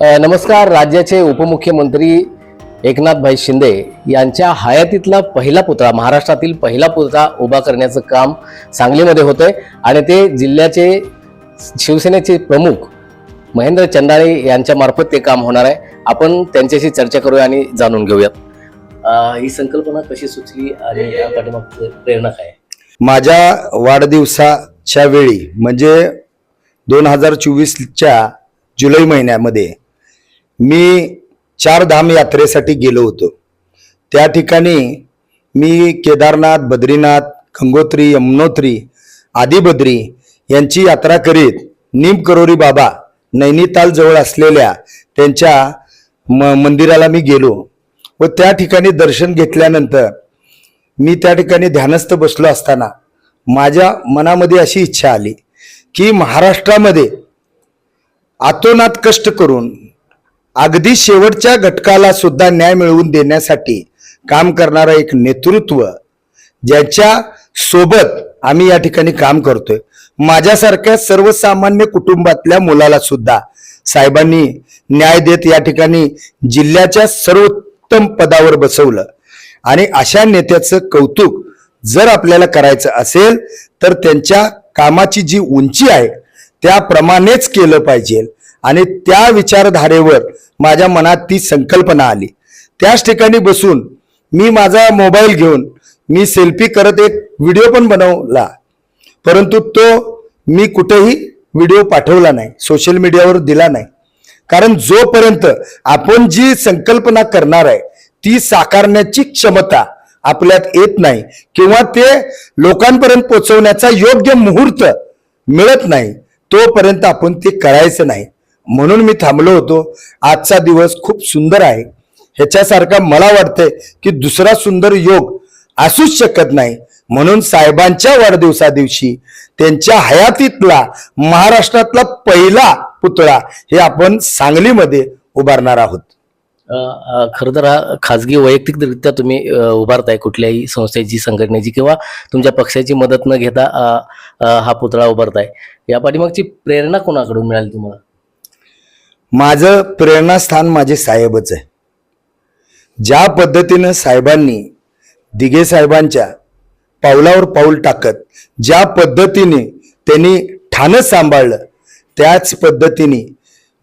नमस्कार राज्याचे उपमुख्यमंत्री एकनाथभाई शिंदे यांच्या हयातीतला पहिला पुतळा महाराष्ट्रातील पहिला पुतळा उभा करण्याचं काम सांगलीमध्ये होतंय आणि ते जिल्ह्याचे शिवसेनेचे प्रमुख महेंद्र चंदाळे यांच्यामार्फत ते काम होणार आहे आपण त्यांच्याशी चर्चा करूया आणि जाणून घेऊयात ही संकल्पना कशी सुचली आणि या प्रेरणा काय आहे? माझ्या वाढदिवसाच्या वेळी म्हणजे दोन हजार चोवीसच्या जुलै महिन्यामध्ये मी चार धाम यात्रेसाठी गेलो होतो. त्या ठिकाणी मी केदारनाथ बद्रीनाथ गंगोत्री यमुनोत्री आदिबद्री यांची यात्रा करीत निमकरोरी बाबा नैनितालजवळ असलेल्या त्यांच्या म मंदिराला मी गेलो व त्या ठिकाणी दर्शन घेतल्यानंतर मी त्या ठिकाणी ध्यानस्थ बसलो असताना माझ्या मनामध्ये अशी इच्छा आली की महाराष्ट्रामध्ये आतोनात कष्ट करून अगदी शेवटच्या घटकाला सुद्धा न्याय मिळवून देण्यासाठी काम करणारं एक नेतृत्व ज्याच्या सोबत आम्ही या ठिकाणी काम करतोय. माझ्यासारख्या सर्वसामान्य कुटुंबातल्या मुलाला सुद्धा साहेबांनी न्याय देत या ठिकाणी जिल्ह्याच्या सर्वोत्तम पदावर बसवलं. आणि अशा नेत्याचं कौतुक जर आपल्याला करायचं असेल तर त्यांच्या कामाची जी उंची आहे त्याप्रमाणेच केलं पाहिजे. आणि त्या विचारधारेवर माझ्या मनात ती संकल्पना आली. त्याच ठिकाणी बसून मी माझा मोबाईल घेऊन मी सेल्फी करत एक व्हिडिओ पण बनवला. परंतु तो मी कुठेही व्हिडिओ पाठवला नाही सोशल मीडियावर दिला नाही. कारण जोपर्यंत आपण जी संकल्पना करणार आहे ती साकारण्याची क्षमता आपल्यात येत नाही किंवा ते लोकांपर्यंत पोहोचवण्याचा योग्य मुहूर्त मिळत नाही तोपर्यंत आपण ते करायचं नाही. म्हणून मी थांबलो होतो. आजचा दिवस खूप सुंदर आहे. ह्याच्यासारखा मला वाटतंय की दुसरा सुंदर योग असूच शकत नाही. म्हणून साहेबांच्या वाढदिवसा दिवशी त्यांच्या हयातीतला महाराष्ट्रातला पहिला पुतळा हे आपण सांगलीमध्ये उभारणार आहोत. खरं तर हा खाजगी वैयक्तिकरित्या तुम्ही उभारताय कुठल्याही संस्थेची संघटनेची किंवा तुमच्या पक्षाची मदत न घेता हा पुतळा उभारताय. या पाठीमागची प्रेरणा कोणाकडून मिळाली तुम्हाला? माझं प्रेरणास्थान माझे साहेबच आहे. ज्या पद्धतीनं साहेबांनी दिघे साहेबांच्या पावलावर पाऊल टाकत ज्या पद्धतीने त्यांनी ठाणं सांभाळलं त्याच पद्धतीने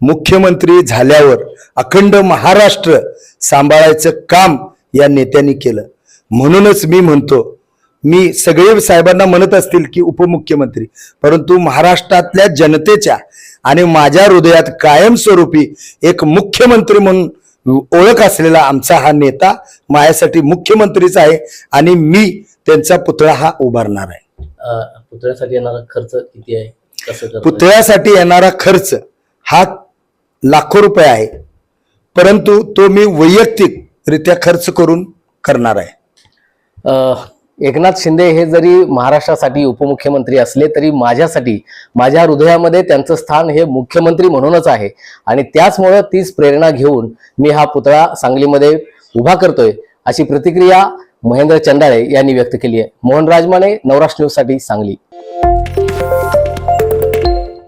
मुख्यमंत्री झाल्यावर अखंड महाराष्ट्र सांभाळायचं काम या नेत्यांनी केलं. म्हणूनच मी म्हणतो मी सगळे साहेबांना म्हणत असतील की उपमुख्यमंत्री परंतु महाराष्ट्रातल्या जनतेच्या आणि माझ्या हृदयात कायमस्वरूपी एक मुख्यमंत्री म्हणून ओळख असलेला आमचा हा नेता माझ्यासाठी मुख्यमंत्रीच आहे आणि मी त्यांचा पुतळा हा उभारणार आहे. पुतळ्यासाठी येणारा खर्च किती आहे? पुतळ्यासाठी येणारा खर्च हा लाखो रुपये आहे. परंतु तो मी वैयक्तिकरित्या खर्च करून करणार आहे. एकनाथ शिंदे हे जरी महाराष्ट्रासाठी उपमुख्यमंत्री असले तरी माझ्यासाठी माझ्या हृदयामध्ये त्यांचं स्थान हे मुख्यमंत्री म्हणूनच आहे. आणि त्याचमुळं तीच प्रेरणा घेऊन मी हा पुतळा सांगलीमध्ये उभा करतोय अशी प्रतिक्रिया महेंद्र चंदाळे यांनी व्यक्त केली आहे. मोहन राजमाने नवराष्ट्र न्यूज सांगली.